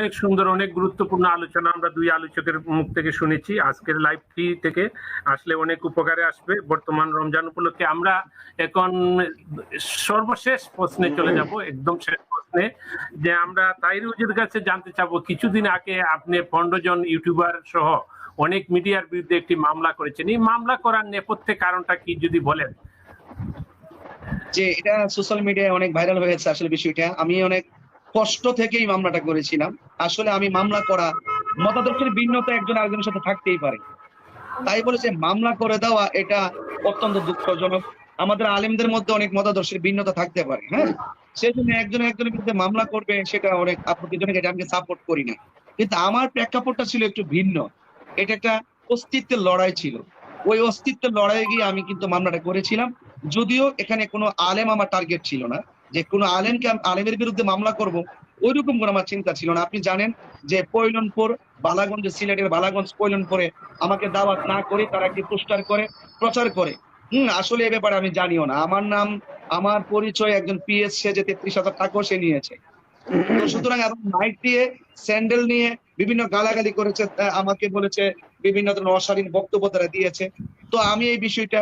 অনেক সুন্দর, অনেক গুরুত্বপূর্ণ আলোচনা আমরা দুই আলোচকের মুখ থেকে শুনেছি। আজকের লাইভটি থেকে আসলে অনেক উপকারে আসবে বর্তমান রমজান উপলক্ষে। আমরা এখন সর্বশেষ প্রশ্নে চলে যাব, একদম শেষ প্রশ্নে, যে আমরা তাইরুজের কাছে জানতে চাবো, কিছুদিন আগে আপনি পনেরো জন ইউটিউবার সহ অনেক মিডিয়ার বিরুদ্ধে একটি মামলা করেছেন। এই মামলা করার নেপথ্যে কারণটা কি যদি বলেন? যে এটা সোশ্যাল মিডিয়ায় অনেক ভাইরাল হয়েছে আসলে বিষয়টা। আমি অনেক কষ্ট থেকেই মামলাটা করেছিলাম। আসলে আমি মামলা করা, মতাদর্শের ভিন্নতা একজন আরেকজনের সাথে থাকতেই পারে। তাই বলে যে মামলা করে দেওয়া এটা অত্যন্ত দুঃখজনক। আমাদের আলেমদের মধ্যে অনেক মতাদর্শের ভিন্নতা থাকতে পারে হ্যাঁ? সেই জন্য একজন একজনের বিরুদ্ধে মামলা করবে, সেটা অনেক আপত্তিজনক, এটা আমি সাপোর্ট করি না। কিন্তু আমার প্রেক্ষাপটটা ছিল একটু ভিন্ন। এটা একটা অস্তিত্বের লড়াই ছিল। ওই অস্তিত্বের লড়াইয়ে গিয়ে আমি কিন্তু মামলাটা করেছিলাম। যদিও এখানে কোনো আলেম আমার টার্গেট ছিল না। যে কোনো আলেমকে আলেমের বিরুদ্ধে মামলা করব, ওইরকম কোনো আমার চিন্তা ছিল না। আপনি জানেন যে পৈলনপুর, বালাগঞ্জ, সিলেটের বালাগঞ্জ পৈলনপুরে আমাকে দাওয়াত না করে তারা একটি পোস্টার করে, প্রচার করে? হম, আসলে এ ব্যাপারে আমি জানিও না। আমার নাম, আমার পরিচয় একজন পিএস, সে যে তেত্রিশ হাজার টাকাও সে নিয়েছে। সুতরাং এবং মাইক দিয়ে স্যান্ডেল নিয়ে বিভিন্ন গালাগালি করেছে আমাকে বলেছে, বিভিন্ন ধরনের অশালীন বক্তব্য তারা দিয়েছে। তো আমি এই বিষয়টা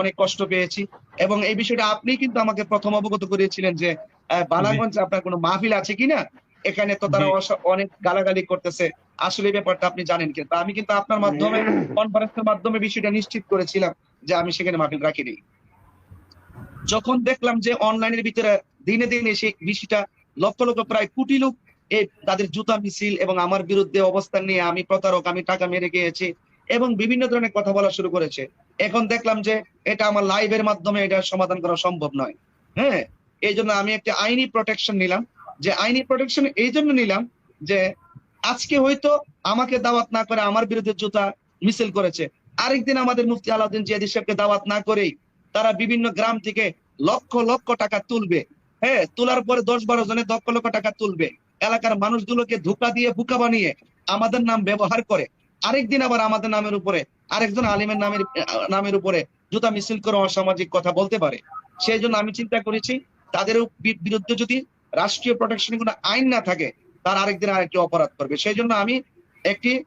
অনেক কষ্ট পেয়েছি। এবং এই বিষয়টা আপনি কিন্তু আমাকে প্রথম অবগত করিয়েছিলেন যে বালাগঞ্জে আপনার কোনো মাহফিল আছে কিনা? এখানে তো তারা অনেক গালাগালি করতেছে। আসলে ব্যাপারটা আপনি জানেন কিন্তু। আমি কিন্তু আপনার মাধ্যমে কনফারেন্সের মাধ্যমে বিষয়টা নিশ্চিত করেছিলাম যে আমি সেখানে মাহফিল রাখিনি। যখন দেখলাম যে অনলাইনের ভিতরে দিনে দিনে সেই বিষয়টা লক্ষ লক্ষ প্রায় কোটি লোক এই তাদের জুতা মিছিল এবং আমার বিরুদ্ধে অবস্থান নিয়ে আমি প্রতারক আমি টাকা মেরে গিয়েছি। এবং বিভিন্ন ধরনের কথা বলা শুরু করেছে। এখন দেখলাম যে এটা আমার লাইভের মাধ্যমে এটা সমাধান করা সম্ভব নয়। হ্যাঁ এই জন্য আমি একটা আইনি প্রোটেকশন নিলাম। যে আইনি প্রোটেকশন এই জন্য নিলাম যে আজকে হয়তো আমাকে দাওয়াত না করে আমার বিরুদ্ধে জুতা মিছিল করেছে। আরেকদিন আমাদের মুফতি আলাউদ্দিন জিয়াদি সাহেবকে দাওয়াত না করেই তারা বিভিন্ন গ্রাম থেকে লক্ষ লক্ষ টাকা তুলবে। হ্যাঁ তোলার পরে দশ বারো জনে লক্ষ লক্ষ টাকা তুলবে। এলাকার মানুষগুলোকে ধোকা দিয়ে বুকা বানিয়ে আমাদের নাম ব্যবহার করে। আরেকদিন আবার আমাদের নামের উপরে, আরেকজন আলিমের নামের নামের উপরে জুতা মিছিল করে অসামাজিক কথা বলতে পারে। সেই জন্য আমি চিন্তা করেছি, তাদের বিরুদ্ধে যদি রাষ্ট্রীয় প্রোটেকশন কোনো আইন না থাকে, তার আরেকদিন আরেকটি অপরাধ করবে। সেই জন্য আমি একটি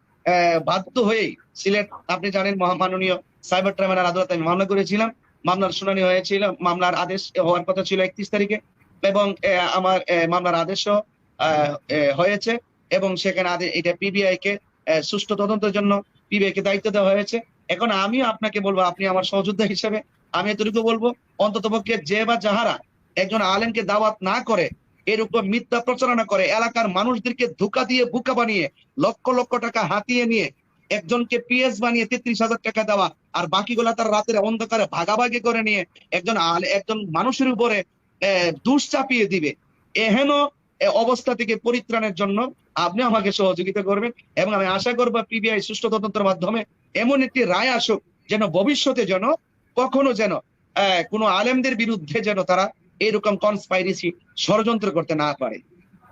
বাধ্য হয়েই সিলেট, আপনি জানেন মহা- মাননীয় সাইবার ট্রাইব্যুনাল আদালতে আমি মামলা করেছিলাম। মামলার শুনানি হয়েছিল, মামলার আদেশ হওয়ার কথা ছিল একত্রিশ তারিখে এবং আমার মামলার আদেশও হয়েছে এবং সেখানে এটা পিবিআই কে সুষ্ঠু তদন্তের জন্য পিবিআই কে দায়িত্ব দেওয়া হয়েছে। এখন আমি আপনাকে বলব, আপনি আমার সহযোদ্ধা হিসেবে, আমি এতটুকু বলব অন্ততপক্ষে যে বা যাহারা একজন আলেমকে দাওয়াত না করে এর উপর মিথ্যা প্রচারণা করে, এলাকার মানুষদেরকে ধোকা দিয়ে বুকা বানিয়ে, লক্ষ লক্ষ টাকা হাতিয়ে নিয়ে, একজনকে পিএস বানিয়ে তেত্রিশ হাজার টাকা দেওয়া, আর বাকিগুলা তার রাতের অন্ধকারে ভাগাভাগি করে নিয়ে, একজন একজন মানুষের উপরে দোষ চাপিয়ে দিবে। এহেন অবস্থা থেকে পরিত্রাণের জন্য আপনি আমাকে সহযোগিতা করবেন এবং আমি আশা করব পিবিআই সুষ্ঠু তদন্তের মাধ্যমে এমন একটি রায় আসুক যেন ভবিষ্যতে যেন কখনো যেন কোনো আলেমদের বিরুদ্ধে যেন তারা এরকম কনস্পাইরেসি ষড়যন্ত্র করতে না পারে।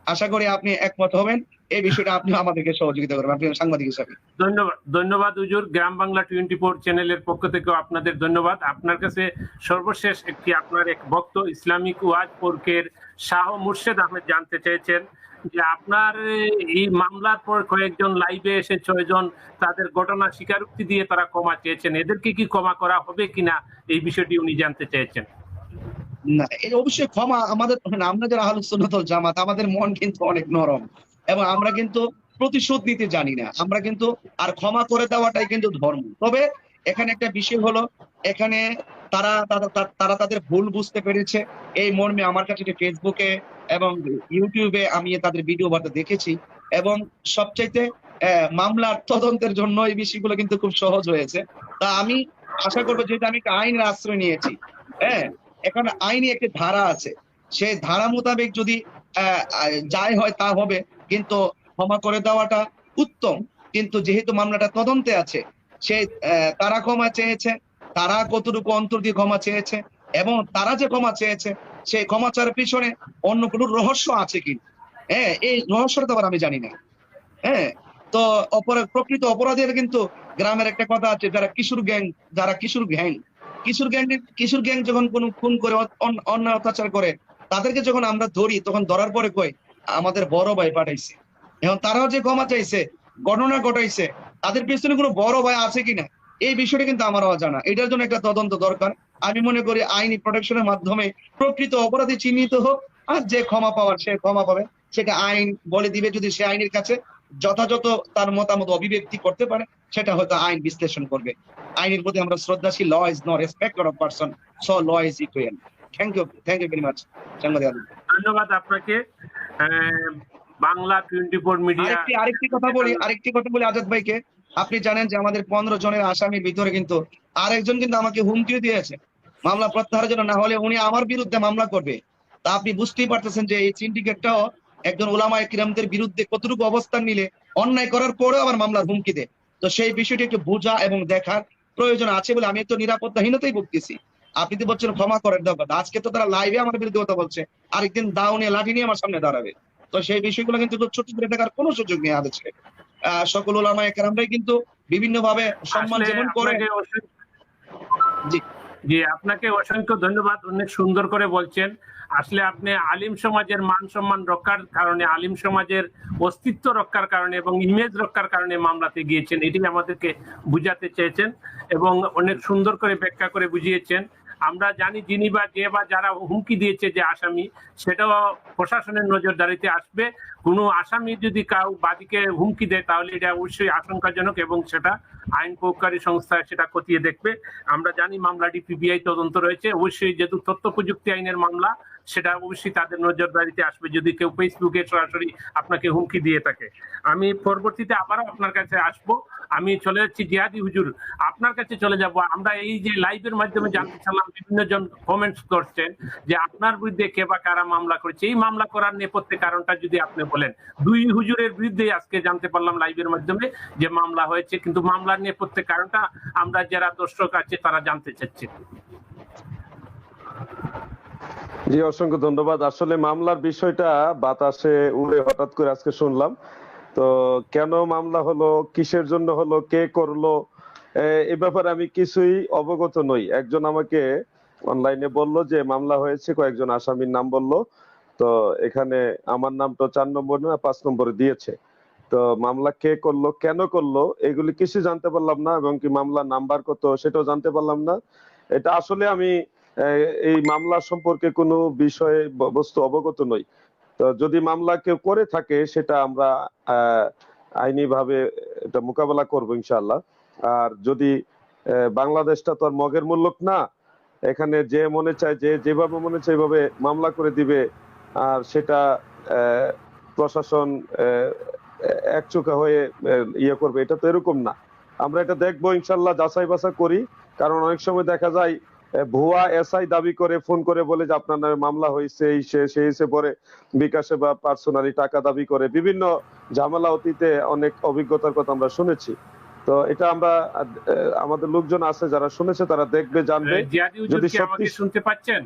আশা করি আপনি একমত হবেন। এই বিষয়টা আপনি আমাদেরকে সহযোগিতা করবেন। আপনি সাংবাদিক হিসাবে। ধন্যবাদ ধন্যবাদ হুজুর। গ্রাম বাংলা টোয়েন্টি ফোর চ্যানেলের পক্ষ থেকেও আপনাদের ধন্যবাদ। আপনার কাছে সর্বশেষ একটি আপনার এক ভক্ত, ইসলামিক ওয়াজ পর্কের শাহ মুর্শেদ আহমেদ জানতে চেয়েছেন যে আপনার এই মামলার পর কয়েকজন লাইভে এসে ছয়জন তাদের ঘটনা স্বীকারোক্তি দিয়ে তারা ক্ষমা চেয়েছেন। এদেরকে কি ক্ষমা করা হবে কিনা এই বিষয়টি উনি জানতে চেয়েছেন। না অবশ্যই ক্ষমা আমাদের, আমরা যারা আহলুস সুন্নাতুল জামাত, আমাদের মন কিন্তু অনেক নরম এবং আমরা কিন্তু প্রতিশোধ নিতে জানি না। আমরা কিন্তু আর ক্ষমা করে দেওয়াটাই কিন্তু ধর্ম। তবে এখানে একটা বিষয় হলো, এখানে তারা তারা- তাদের ভুল বুঝতে পেরেছে। এই মর্মে আমার কাছে ফেসবুকে এবং ইউটিউবে আমি তাদের ভিডিও বার্তা দেখেছি এবং সবচাইতে মামলার তদন্তের জন্য এই বিষয়গুলো কিন্তু খুব সহজ হয়েছে। তা আমি আশা করব যেহেতু আমি আইনের আশ্রয় নিয়েছি হ্যাঁ এখন আইনি একটি ধারা আছে। সেই ধারা মোতাবেক যদি যাই হয় তা হবে কিন্তু ক্ষমা করে দেওয়াটা উত্তম। কিন্তু যেহেতু মামলাটা তদন্তে আছে আহ, তারা ক্ষমা চেয়েছে তারা কতটুকু অন্তর দিয়ে ক্ষমা চেয়েছে? এবং তারা যে ক্ষমা চেয়েছে, সেই ক্ষমা চাওয়ার পিছনে অন্য কোনো রহস্য আছে কি? হ্যাঁ এই রহস্যটা আবার আমি জানি না। হ্যাঁ তো অপরাধ প্রকৃত অপরাধের কিন্তু গ্রামের একটা কথা আছে, যারা কিশোর গ্যাং, যারা কিশোর গ্যাং কিশোর গ্যাং কিশোর গ্যাং যখন কোনো খুন করে অন্যায় অত্যাচার করে, তাদেরকে যখন আমরা ধরি, তখন ধরার পরে কই? আমাদের বড় ভাই পাঠাইছে। এখন তারাও যে ক্ষমা চাইছে গণনা ঘটাইছে, তাদের পেছনে কোনো বড় ভাই আছে কিনা? এই বিষয়টা কিন্তু আমারও অজানা। এটার জন্য একটা তদন্ত দরকার। আমি মনে করি আইনি প্রোটেকশনের মাধ্যমে প্রকৃত অপরাধী চিহ্নিত হোক আর যে ক্ষমা পাওয়ার সে ক্ষমা পাবে সেটা আইন বলে দিবে যদি সে আইনের কাছে যথাযথ তার মতামত অভিব্যক্তি করতে পারে সেটা হয়তো আইন বিশ্লেষণ করবে। আইনের প্রতি আমরা শ্রদ্ধাশীল law is not respect of person so law is equal thank you thank you very much. ধন্যবাদ আপনাকে। বাংলা টোয়েন্টি ফোর মিডিয়া আরেকটি আরেকটি কথা বলি আরেকটি কথা বলি আজাদ ভাইকে। আপনি জানেন যে আমাদের পনেরো জনের আসামির ভিতরে কিন্তু আরেকজন কিন্তু আমাকে হুমকিও দিয়েছে। মামলা প্রত্যাহারের জন্য না হলে উনি আমার বিরুদ্ধে মামলা করবে। তা আপনি বুঝতেই পারতেছেন যে এই সিন্ডিকেটটাও একজন ওলামা কিরামদের বিরুদ্ধে কতটুকু অবস্থান নিলে অন্যায় করার পরেও আবার মামলার হুমকি দেয়। তো সেই বিষয়টি একটু বোঝা এবং দেখার প্রয়োজন আছে বলে আমি তো নিরাপত্তাহীনতাই ভুগতেছি। আপনি তো বলছেন ক্ষমা করার দরকার। আজকে তো তারা লাইভে আমার বিরুদ্ধে কথা বলছে। আরেকদিন দাও নিয়ে লাঠি নিয়ে আমার সামনে দাঁড়াবে। তো সেই বিষয়গুলো কিন্তু ছোট করে দেখার কোনো সুযোগ নেই আহ সকল ওলামা একরামরাই কিন্তু বিভিন্ন ভাবে সম্মান যেমন করে। জি। জি আপনাকে অসংখ্য ধন্যবাদ অনেক সুন্দর করে বলছেন। আসলে আপনি আলিম সমাজের মান সম্মান রক্ষার কারণে আলিম সমাজের অস্তিত্ব রক্ষার কারণে এবং ইমেজ রক্ষার কারণে মামলাতে গিয়েছেন এটি আমাদেরকে বুঝাতে চেয়েছেন এবং অনেক সুন্দর করে ব্যাখ্যা করে বুঝিয়েছেন। আমরা জানি যিনি বা যে বা যারা হুমকি দিয়েছে যে আসামি, সেটাও প্রশাসনের নজরদারিতে আসবে। কোনো আসামি যদি কাউ বাদীকে হুমকি দেয়, তাহলে এটা অবশ্যই আশঙ্কাজনক এবং সেটা আইন প্রয়োগকারী সংস্থা সেটা খতিয়ে দেখবে। আমরা জানি মামলাটি পিবিআই তদন্ত রয়েছে। অবশ্যই যেহেতু তথ্য প্রযুক্তি আইনের মামলা, সেটা অবশ্যই তাদের নজরদারিতে আসবে যদি কেউ ফেসবুকে সরাসরি আপনাকে হুমকি দিয়ে থাকে। আমি পরবর্তীতে আবারও আপনার কাছে আসব। আমি চলে যাচ্ছি জিয়াদি হুজুর। আপনার কাছে চলে যাব। আমরা এই যে লাইভের মাধ্যমে জানতে চাইলাম, বিভিন্ন জন কমেন্টস করছেন যে আপনার বিরুদ্ধে কে বা কারা মামলা করেছে। এই মামলা করার নেপথ্যে কারণটা যদি আপনি বলেন। দুই হুজুরের বিরুদ্ধে আজকে জানতে পারলাম লাইভের মাধ্যমে যে মামলা হয়েছে, কিন্তু মামলার নেপথ্যে কারণটা আমরা যারা দর্শক আছে, তারা জানতে চাচ্ছে। জি, অসংখ্য ধন্যবাদ। আসলে মামলার বিষয়টা বাতাসে উড়ে হঠাৎ করে আজকে শুনলাম। তো কেন মামলা হলো, কিসের জন্য হলো, কে করল, এ- ব্যাপারে আমি কিছুই অবগত নই। একজন আমাকে অনলাইনে বলল যে মামলা হয়েছে, কয়েকজন আসামির নাম বলল। তো এখানে আমার নামটা চার নম্বর না, পাঁচ নম্বরে দিয়েছে। তো মামলা কে করল, কেন করল, এগুলি কিছু জানতে পারলাম না, এবং কি মামলার নাম্বার কত, সেটাও জানতে পারলাম না। এটা আসলে আমি এই মামলা সম্পর্কে কোনো বিষয়ে বস্তু অবগত নই। তো যদি মামলা কেউ করে থাকে, সেটা আমরা আইনি ভাবে এটা মোকাবেলা করব ইনশাল্লাহ আর যদি বাংলাদেশটা তো আর মগের মূল্যক না, এখানে যে মনে চায়, যে যেভাবে মনে চায় এইভাবে মামলা করে দিবে। আর সেটা প্রশাসন একচোখা হয়ে ইয়ে করবে। এটা তো এরকম না। আমরা এটা দেখব ইনশাল্লাহ যাচাই বাছাই করি। কারণ অনেক সময় দেখা যায় ভুয়া এসআই দাবি করে ফোন করে বলে যে আপনার নামে মামলা হয়েছে এই সে সেই সে পরে বিকাশে বা পার্সোনালি টাকা দাবি করে। বিভিন্ন ঝামেলা অতীতে অনেক অভিজ্ঞতার কথা আমরা শুনেছি। তো এটা আমরা আমাদের লোকজন আছে যারা শুনেছে তারা দেখবে জানবে। যদি সত্যি- শুনতে পাচ্ছেন?